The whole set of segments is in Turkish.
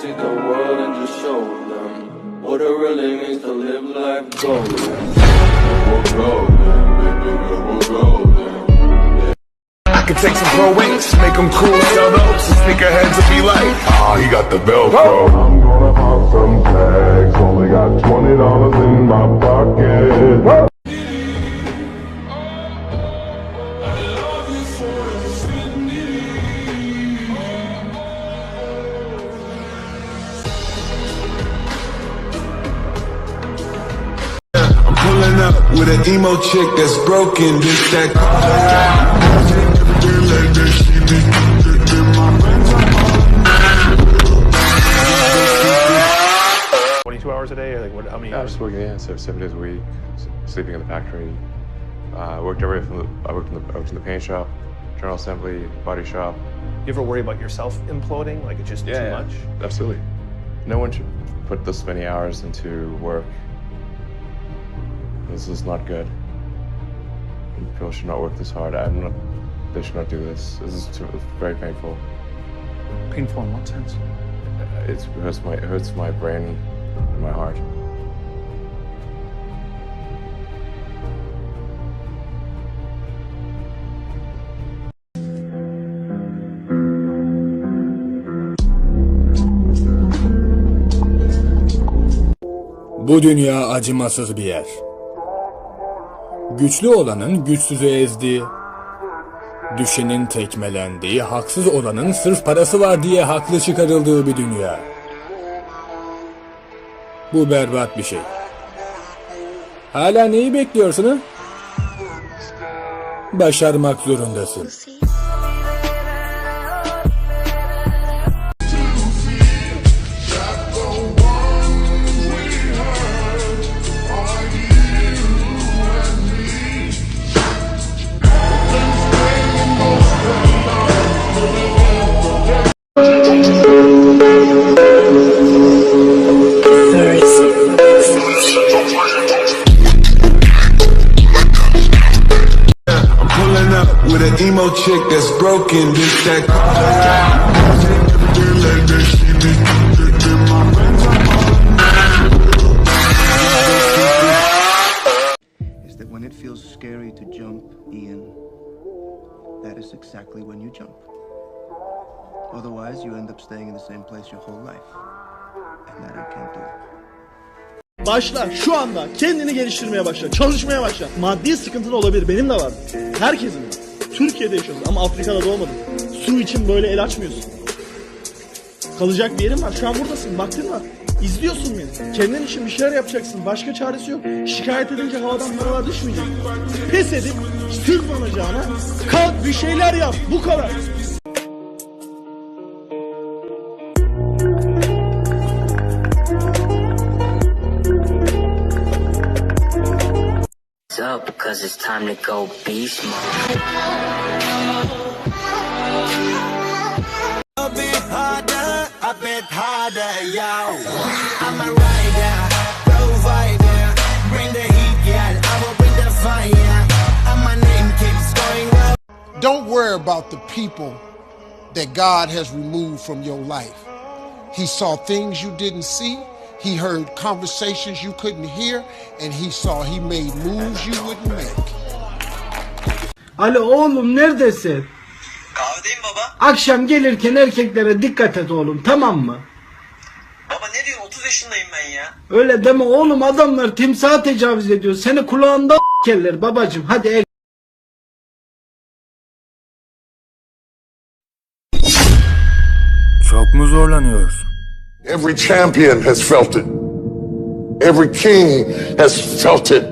see the world and just show them what it really means to live life golden. We're golden, baby girl, we're golden. I could take some pro wings, make them cool, sell those, and sneakerheads will be like, ah, he got the Velcro. I'm gonna pop some tags. Only got twenty dollars in my pocket. I'm pulling up with an emo chick that's broken, this that. 22 hours a day? Or like what? How many I hours? was working, yeah, so seven days a week, sleeping in the factory. Uh, I worked everywhere from the, I worked in the, I worked in the paint shop, general assembly, body shop. You ever worry about yourself imploding? Like it's just too yeah, much? Absolutely. No one should put this many hours into work. This is not good. People should not work this hard. I'm not. They should not do this. This is too, it's very painful. Painful in what sense? Uh, It's, it hurts my it hurts my brain and my heart. Bu dünya acımasız bir yer. Güçlü olanın güçsüzü ezdiği, düşenin tekmelendiği, haksız olanın sırf parası var diye haklı çıkarıldığı bir dünya. Bu berbat bir şey. Hala neyi bekliyorsun ha? Başarmak zorundasın. With an emo chick that's broken, this that. is that when it feels scary to jump, Ian, that is exactly when you jump. Otherwise, you end up staying in the same place your whole life. And that you can't do. Başla şu anda kendini geliştirmeye başla. Çalışmaya başla. Maddi sıkıntın olabilir. Benim de var. Herkesin var. Türkiye'de yaşıyorsun ama Afrika'da doğmadın. Su için böyle el açmıyorsun. Kalacak bir yerin var. Şu an buradasın. Vaktin var. İzliyorsun beni. Kendin için bir şeyler yapacaksın. Başka çaresi yok. Şikayet edince havadan paralar düşmeyecek. Pes edip tırmanacağına kalk bir şeyler yap. Bu kadar. Cause it's time to go beast mode. A bit harder, a bit harder, yo. I'm a rider, provider. Bring the heat, yeah. I will bring the fire. And my name keeps going well. Don't worry about the people that God has removed from your life. He saw things you didn't see. He heard conversations you couldn't hear. And he saw he made moves you wouldn't make. Alo oğlum neredesin? Kahvedeyim baba. Akşam gelirken erkeklere dikkat et oğlum tamam mı? Baba ne diyorsun 30 yaşındayım ben ya. Öyle deme oğlum adamlar timsaha tecavüz ediyor. Seni kulağında keller babacım hadi el. Çok mu zorlanıyorsun? Every champion has felt it. Every king has felt it.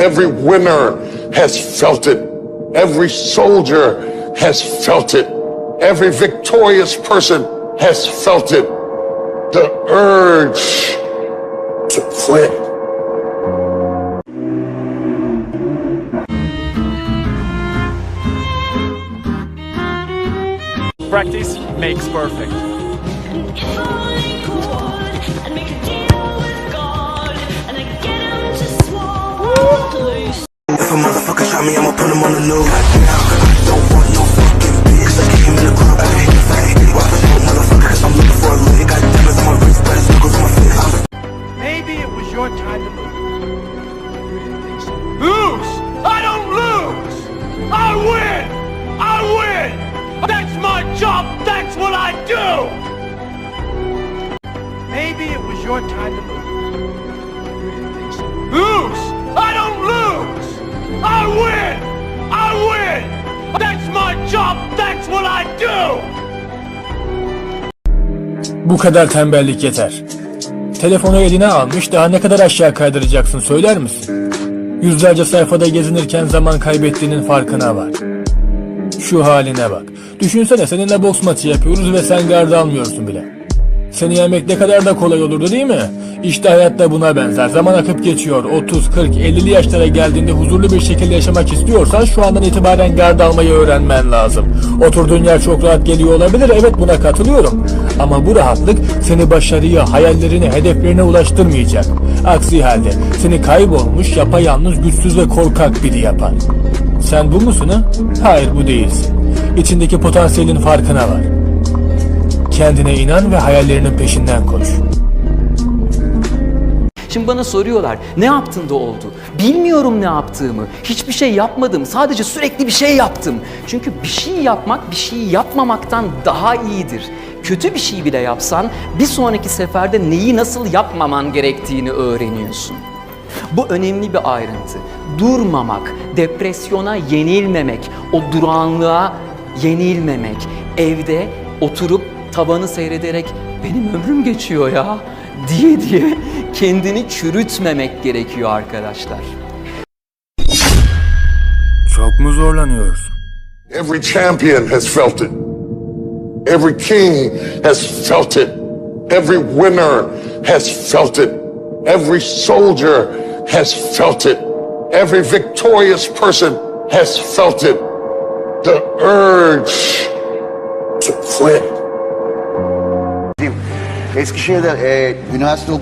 Every winner has felt it. Every soldier has felt it. Every victorious person has felt it. The urge to quit. Practice makes perfect. My job! That's what I do! Maybe it was your time to move. You didn't think so. Lose! I don't lose! I win! I win! That's my job! That's what I do! Bu kadar tembellik yeter. Telefonu eline almış daha ne kadar aşağı kaydıracaksın söyler misin? Yüzlerce sayfada gezinirken zaman kaybettiğinin farkına var. Şu haline bak. Düşünsene seninle boks maçı yapıyoruz ve sen gardı almıyorsun bile. Seni yemek ne kadar da kolay olurdu değil mi? İşte hayat da buna benzer. Zaman akıp geçiyor. 30, 40, 50'li yaşlara geldiğinde huzurlu bir şekilde yaşamak istiyorsan şu andan itibaren gard almayı öğrenmen lazım. Oturduğun yer çok rahat geliyor olabilir. Evet buna katılıyorum. Ama bu rahatlık seni başarıya, hayallerine, hedeflerine ulaştırmayacak. Aksi halde seni kaybolmuş, yapayalnız, güçsüz ve korkak biri yapar. Sen bu musun ha? Hayır bu değilsin. İçindeki potansiyelin farkına var. Kendine inan ve hayallerinin peşinden koş. Şimdi bana soruyorlar ne yaptın da oldu? Bilmiyorum ne yaptığımı. Hiçbir şey yapmadım. Sadece sürekli bir şey yaptım. Çünkü bir şey yapmak bir şey yapmamaktan daha iyidir. Kötü bir şey bile yapsan bir sonraki seferde neyi nasıl yapmaman gerektiğini öğreniyorsun. Bu önemli bir ayrıntı. Durmamak, depresyona yenilmemek, o durağanlığa yenilmemek. Evde oturup tavanı seyrederek benim ömrüm geçiyor ya diye diye kendini çürütmemek gerekiyor arkadaşlar. Çok mu zorlanıyorsun? Every champion has felt it. Every king has felt it. Every winner has felt it. Every soldier has felt it. Every victorious person has felt it. The urge to quit. Eskişehir'de e, üniversite